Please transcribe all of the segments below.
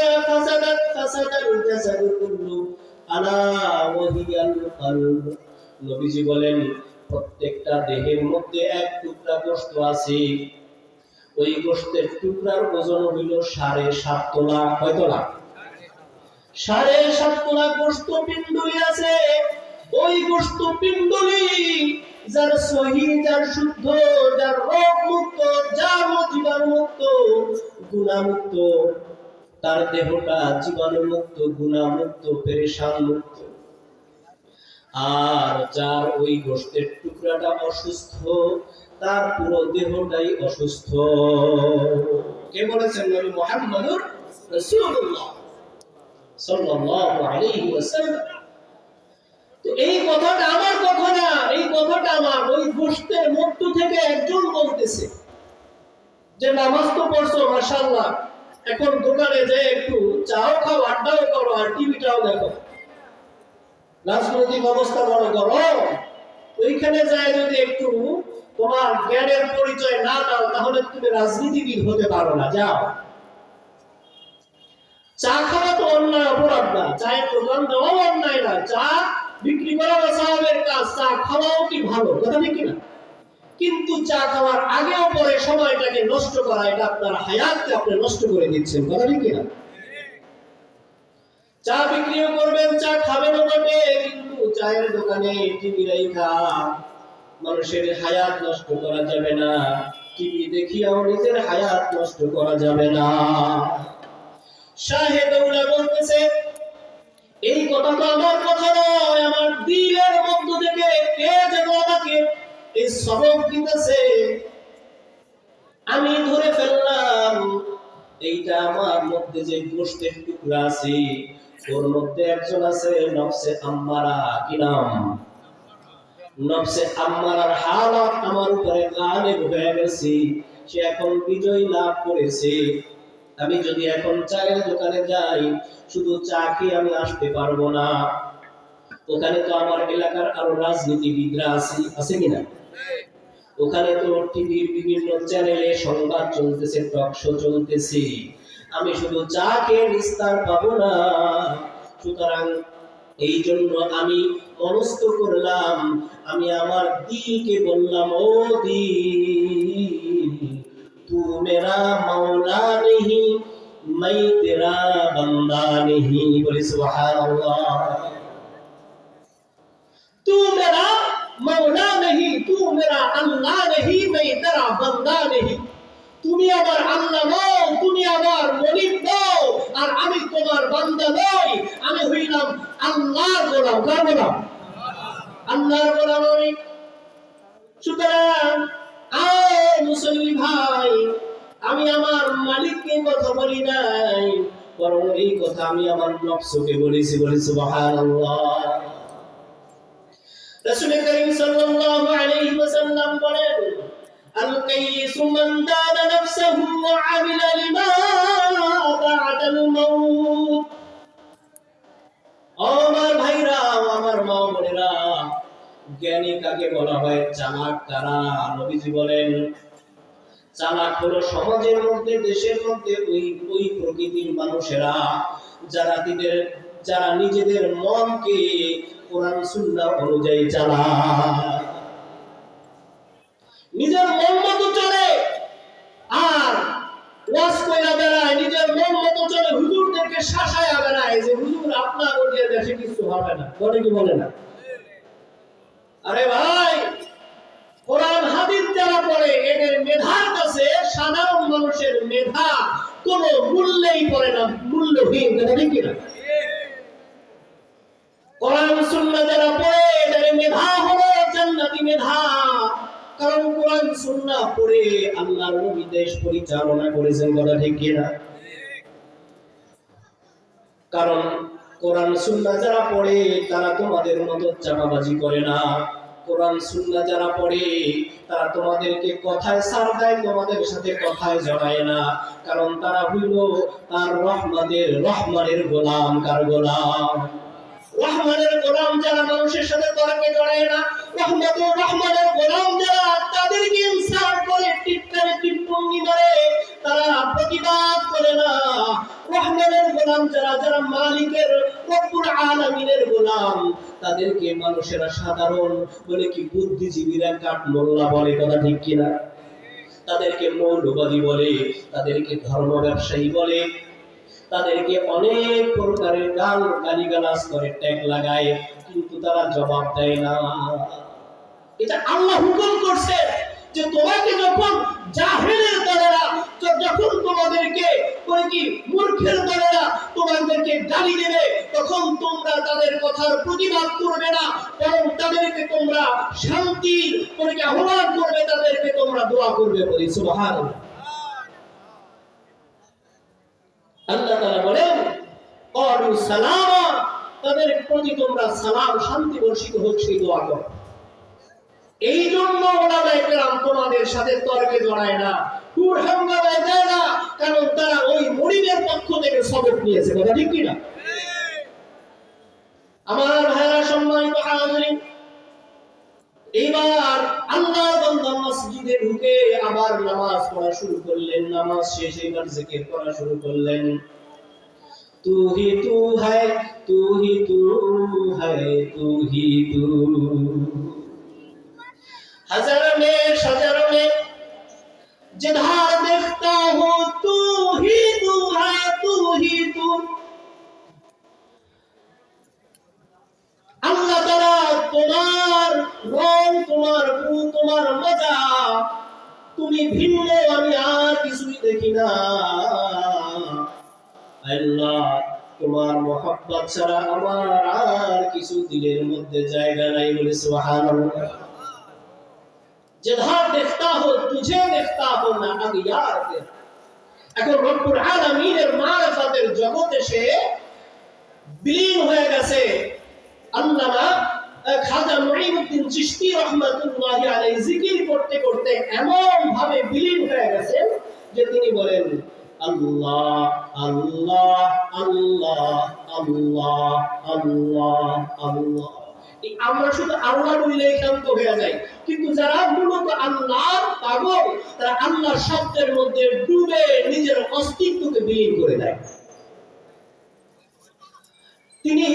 إذا فسدت فسد الجسد كله ألا وهي القلب নবীজি বলেন প্রত্যেকটা দেহের মধ্যে এক টুকরা গোশত আছে ওই গোশতের টুকরার ওজন হইল সাড়ে সাত তোলা কয় তোলা সাড়ে সাত তোলা গোশত পিণ্ডলি আছে ওই গোশত পিণ্ডলি যার সহি যার শুদ্ধ যার রোগ মুক্ত যার জীবাণু মুক্ত গুণা মুক্ত তার দেহটা জীবাণু মুক্ত গুণা পেরেশান মুক্ত আর যার ওই গোষ্ঠের টুকরাটা অসুস্থ, তার পুরো দেহটাই অসুস্থ। কে বলেছেন নবী মুহাম্মদুর রাসূলুল্লাহ? সাল্লাল্লাহু আলাইহি ওয়াসাল্লাম। তো এই কথাটা আমার কথা না, এই কথাটা আমার। ওই গোষ্ঠের মধ্য থেকে একজন বলতেছে যে, নামাজ তো পড়ছো, মাশাআল্লাহ। এখন দোকানে যে একটু চাও খাও, আড্ডাও করো আর টিভিটাও দেখো। রাজনৈতিক অবস্থা বড় গরম। ওইখানে যায় যদি একটু তোমার জ্ঞানের পরিচয় না দাও, তাহলে তুমি রাজনীতিবিদ হতে পারো না, যাও। চা খাওয়া তো অন্যায়, অপরাধ না চায়ের দোকান দেওয়াও অন্যায় না চা বিক্রি করা সাহাবের কাজ, চা খাওয়াও কি ভালো? কথা ঠিক না কিন্তু চা খাওয়ার আগেও পরে সময়টাকে নষ্ট করা, এটা আপনার হায়াতকে আপনি নষ্ট করে দিচ্ছেন, কথা ঠিক না চা বিক্রিও করবেন, চা খাবেন বটে কিন্তু চায়ের দোকানে টিভি রাইখা মানুষের হায়াত নষ্ট করা যাবে না। টিভি দেখিয়াও নিজের হায়াত নষ্ট করা যাবে না। শাহেদৌলা বলতেছে, এই কথা তো আমার কথা নয়, আমার দিলের মধ্য থেকে কে যেন আমাকে এই সবক দিতেছে আমি ধরে ফেললাম, এইটা আমার মধ্যে যে গোষ্ঠের টুকরা আছে, ওর মধ্যে একজন আছে নফসে আম্মারা, কি নাম? নফসে আম্মারার হালত আমার উপরে গালেব হয়ে গেছে, সে এখন বিজয় লাভ করেছে। আমি যদি এখন চায়ের দোকানে যাই, শুধু চা খেয়ে আমি আসতে পারব না। ওখানে তো আমার এলাকার আরও রাজনীতিবিদরা আছে আছে কিনা? ওখানে তো টিভির বিভিন্ন চ্যানেলে সংবাদ চলতেছে টক শো চলতেছে। আমি শুধু চা খেয়ে নিস্তার পাবো না। সুতরাং এই জন্য আমি মনস্থ করলাম, আমি আমার দিলকে বললাম, ও দিল, তু মেরা মাওলা নেহি, মাই তেরা বান্দা নেহি। বলি, সুবহানাল্লাহ। তু মেরা মাওলা নেহি, তু মেরা তুমি আমার আল্লাহ নও, তুমি আমার মনিব নও, আর আমি তোমার বান্দা নই। আমি হইলাম আল্লাহর গোলাম। কার গোলাম? আল্লাহর গোলাম আমি। সুতরাং, আয় ভাই, আমি আমার মালিককে কথা বলি নাই, বরং এই কথা আমি আমার বলেছি বলেছি দানা নাফসাহু ওয়া আমিলা লিমা বা'দাল মাউত ও আমার ভাইরা আমার মা বোনেরা, জ্ঞানী কাকে বলা হয়? চালাক কারা? নবীজি বলেন, চালাক হলো সমাজের মধ্যে, দেশের মধ্যে ওই ওই প্রকৃতির মানুষেরা, যারা নিজেদের যারা নিজেদের মনকে কোরআন, সুন্নাহ অনুযায়ী চালায় নিজের মন মতো চলে আর ওয়াজ কইরা বেড়ায় নিজের মন মতো চলে শাসায়া বেড়ায় যে হুজুর আপনার ওদিকে দেশে কিছু হবে না বলে কি বলে না। আরে ভাই, কোরআন, হাদিস যারা পড়ে, এদের মেধার কাছে সাধারণ মানুষের মেধা কোনো মূল্যেই পড়ে না, মূল্যহীন কথা ঠিক না? কোরআন, সুন্নাহ যারা পড়ে, এদের মেধা হলো জান্নাতি মেধা। কারণ কোরআন, সুন্নাহ পড়ে আল্লাহর নবী দেশ পরিচালনা করেছেন, কথা ঠিক কিনা? কারণ কোরআন, সুন্নাহ যারা পড়ে, তারা তোমাদের মতো চাপাবাজি করে না। কোরআন, সুন্নাহ যারা পড়ে, তারা তোমাদেরকে কথায় সার দেয়, তোমাদের সাথে কথায় জড়ায় না। কারণ তারা হইল তার রহমানের রহমানের গোলাম, কার গোলাম? রহমানের গোলাম যারা মানুষের সাথে তর্কে জড়ায় না রহমানের গোলাম যারা, তাদেরকে ইনসার করে টিপ্পঙ্গি তারা প্রতিবাদ করে না। রহমানের গোলাম, যারা যারা মালিকের রব্বুল আলামিনের গোলাম, তাদেরকে মানুষেরা সাধারণ বলে কি বুদ্ধিজীবীরা কাঠ মোল্লা বলে, কথা ঠিক কিনা? তাদেরকে মৌলবাদী বলে, তাদেরকে ধর্ম ব্যবসায়ী বলে, তাদেরকে অনেক প্রকারের গান গালিগালাজ করে, ট্যাগ লাগায়, কিন্তু তারা জবাব দেয় না। এটা আল্লাহ হুকুম করছে। যে তোমাকে যখন জাহেলের দলেরা যখন তোমাদেরকে করে কি মূর্খের দলেরা তোমাদেরকে গালি দেবে, তখন তোমরা তাদের কথার প্রতিবাদ করবে না, বরং তাদেরকে তোমরা শান্তির করে কি আহ্বান করবে, তাদেরকে তোমরা দোয়া করবে বলি, সুবহানাল্লাহ। আল্লাহ তাআলা বলেন ক্বালু সালামা তাদের প্রতি তোমরা সালাম, শান্তি বর্ষিত হোক, সেই দোয়া করো। এই জন্য ওরা কেরাম তোমাদের সাথে তর্কে জড়ায় না কুর না, কারণ তারা ওই পক্ষ থেকে সবক নিয়েছে, কথা ঠিক কিনা? আমার সম্মানিত এইবার আল্লাহর বান্দা মসজিদে ঢুকে আবার নামাজ পড়া শুরু করলেন, নামাজ শেষ এবার জিকির করা শুরু করলেন। তু হি তু হায় তু হি তু হায় তু হি তু। हजार में शजर में जिधर देखता हूँ तू ही तू है तू ही तू আল্লাহ তারা তোমার রং তোমার রূপ তোমার মজা তুমি ভিন্ন আমি আর কিছুই দেখি না আল্লাহ তোমার মোহাব্বত ছাড়া আমার আর কিছু দিলের মধ্যে জায়গা নাই বলে সুবহানাল্লাহ যেধার দেখতা হো তুঝে দেখতা হো না আগিয়ার কে এখন রব্বুল আলামিনের মারফাতের জগতে সে বিলীন হয়ে গেছে। আল্লামা খাজা মুঈনুদ্দিন চিশতি রাহমাতুল্লাহি আলাইহি জিকির করতে করতে এমন ভাবে বিলীন হয়ে গেছে যে তিনি বলেন, আল্লাহ আল্লাহ আল্লাহ আল্লাহ আল্লাহ আল্লাহ আমরা শুধু আল্লাহ বললে ক্ষান্ত হয়ে যায়। কিন্তু যারা মূলত আল্লাহর পাগল, তারা আল্লাহর শব্দের মধ্যে ডুবে নিজের অস্তিত্বকে বিলীন করে দেয়। তিনি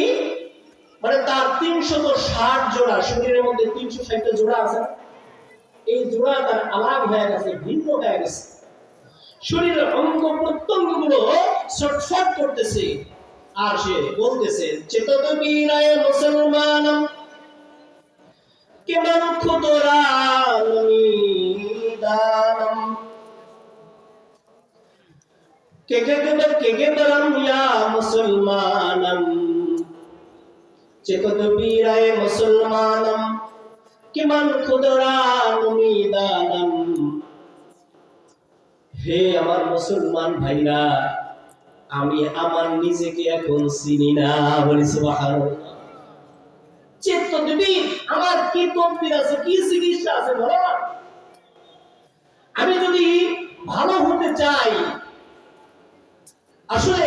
মানে তার তিনশত ষাট জোড়া, শরীরের মধ্যে তিনশো ষাটটা জোড়া আছে। এই জোড়া তার আলাগ হয়ে গেছে, ভিন্ন হয়ে গেছে। শরীরের অঙ্গ প্রত্যঙ্গগুলো করতেছে। আর সে বলতেছে চেতত মুসলমানম কেমন খুদরানমিদানম হে আমার মুসলমান ভাইরা আমি আমার নিজেকে এখন চিনি না বলি সুবহানাল্লাহ। আমার কি আছে, কি চিকিৎসা আছে বলো? আমি যদি ভালো হতে চাই, আসলে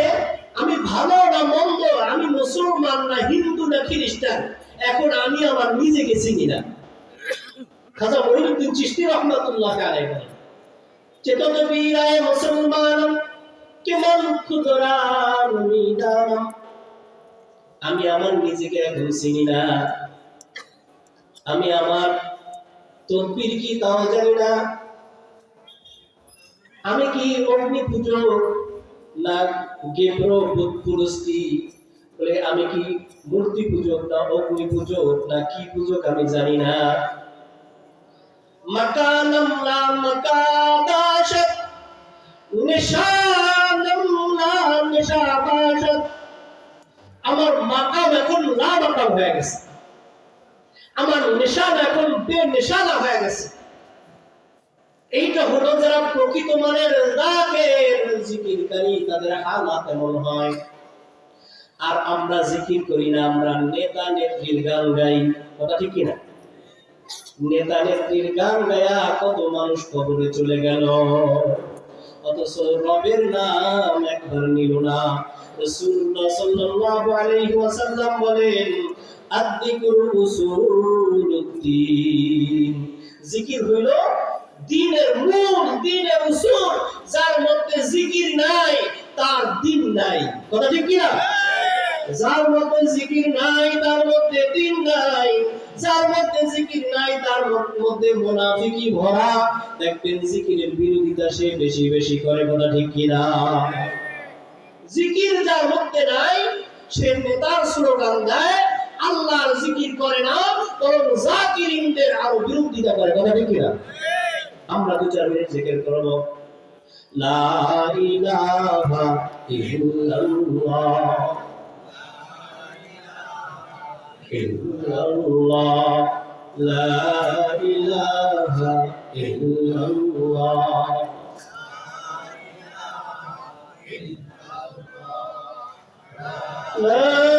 আমি ভালো না মন্দ, আমি মুসলমান না হিন্দু না খ্রিস্টান, এখন আমি আমার নিজেকে চিনি না খাজা মহিনুদ্দিন রহমাতুল্লাহ চেতন বীরায় মুসলমান, কেমন আমি আমার নিজেকে এখন চিনি না। আমি আমার তকবির কি তাও জানি না। আমি কি অগ্নি পুত্র না গেব্র পুরস্তি বলে, আমি কি মূর্তি পূজক না অগ্নি পূজক না কি পূজক আমি জানি না। মকানম না মকাদাশ নিশানম না নিশাবাশত আমার মাকাম এখন না মাকাম হয়ে গেছে। আমার নিশান এখন বে নিশানা হয়ে গেছে। এইটা হলো যারা প্রকৃত মানের রাগের জিকিরকারী তাদের হালাত এমন হয়। আর আমরা জিকির করি না, আমরা নেতা নেত্রীর গান গাই। কথা ঠিক কিনা? নেতা নেত্রীর গান গায়া কত মানুষ কবরে চলে গেল। অথচ রবের নাম একবার নিল না। রাসূলুল্লাহ সাল্লাল্লাহু আলাইহি ওয়াসাল্লাম বলেন আদিকুল জিকির হইল দ্বীনের মূল দ্বীনের উসুল, যার মধ্যে জিকির নাই, তার দিন নাই। কথা ঠিক কিনা? যার মধ্যে জিকির নাই, তার মধ্যে দিন নাই। যার মধ্যে জিকির নাই, তার মধ্যে ভরা। দেখবেন জিকিরের বিরোধিতা সে বেশি বেশি করে, কথা ঠিক কিনা? জিকির যার মধ্যে নাই, সে নেতার স্লোগান দেয় আল্লাহর জিকির করে না, বরং জাকিরিনদের আরও বিরোধিতা করে, কথা ঠিক কিনা? আমরা দু চার মিনিট জিকির করব। লা ইলাহা ইল্লাল্লাহ। ইল্লাল্লাহ। লা ইলাহা ইল্লাল্লাহ। لا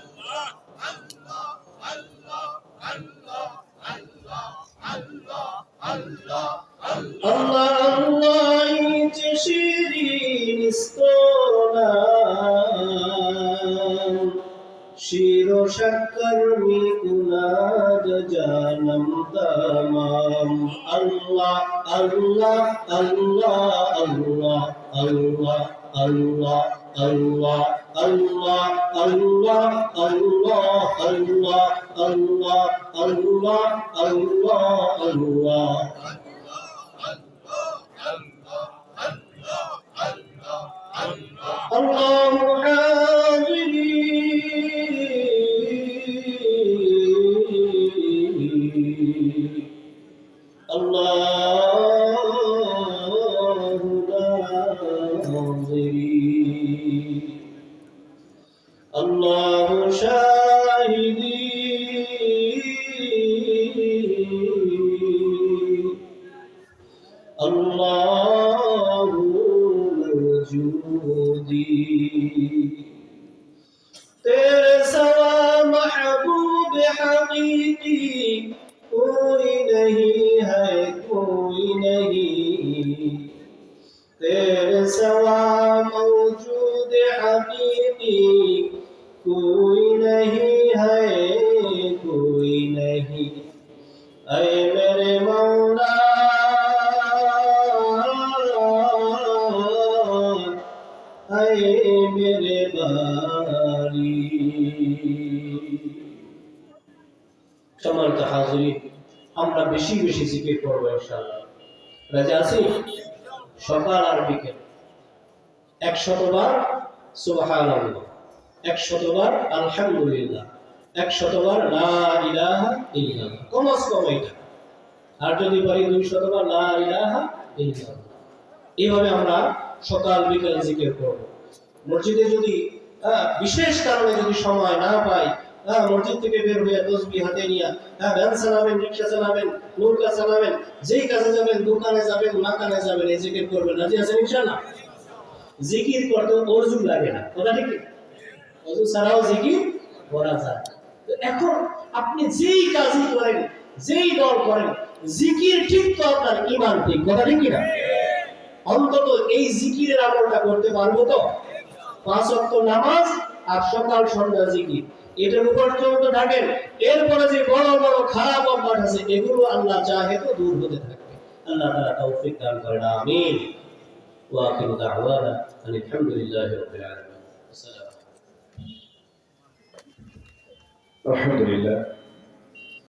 আল্লাহ আল্লাহ যে শিরিন স্তোনাম শির সকর্মি কুনাদ জানম তামাম আল্লাহ আল্লাহ الجود আমরা বেশি বেশি জিকির করব ইনশাআল্লাহ। রাজা আছি? সকাল আর বিকেল। আলহামদুলিল্লাহ। কমাস কম এটা। আর যদি পারি দুই শতবার এইভাবে আমরা সকাল, বিকাল জিকির করব। মসজিদে যদি বিশেষ কারণে যদি সময় না পাই হ্যাঁ মসজিদ থেকে বের তসবি হাতে নিয়ে হ্যাঁ ভ্যান চালাবেন, রিক্সা চালাবেন, নৌকা চালাবেন, যেই কাজে যাবেন, দোকানে যাবেন যাবেন, এই জিকির করবেন। রাজি আছেন জিকির করতে লাগে না, কথা ঠিক ছাড়াও জিকির করা যায়। তো এখন আপনি যেই কাজই করেন, যেই দল করেন, জিকির ঠিক তো আপনার ইমান ঠিক, কথা ঠিক কিনা? অন্তত এই জিকিরের আমলটা করতে পারব তো? পাঁচ ওয়াক্ত নামাজ আর সকাল সন্ধ্যা জিকির। এটার উপর চলতে থাকেন এরপরে যে বড় বড় খারাপ অভ্যাস আছে, এগুলো আল্লাহ চাহে তো দূর হতে থাকবে আল্লাহ তারা তৌফিক দান করেন, আমিন। আমি আখিরু দাওয়ানা আলহামদুলিল্লাহ আলহামদুলিল্লাহ।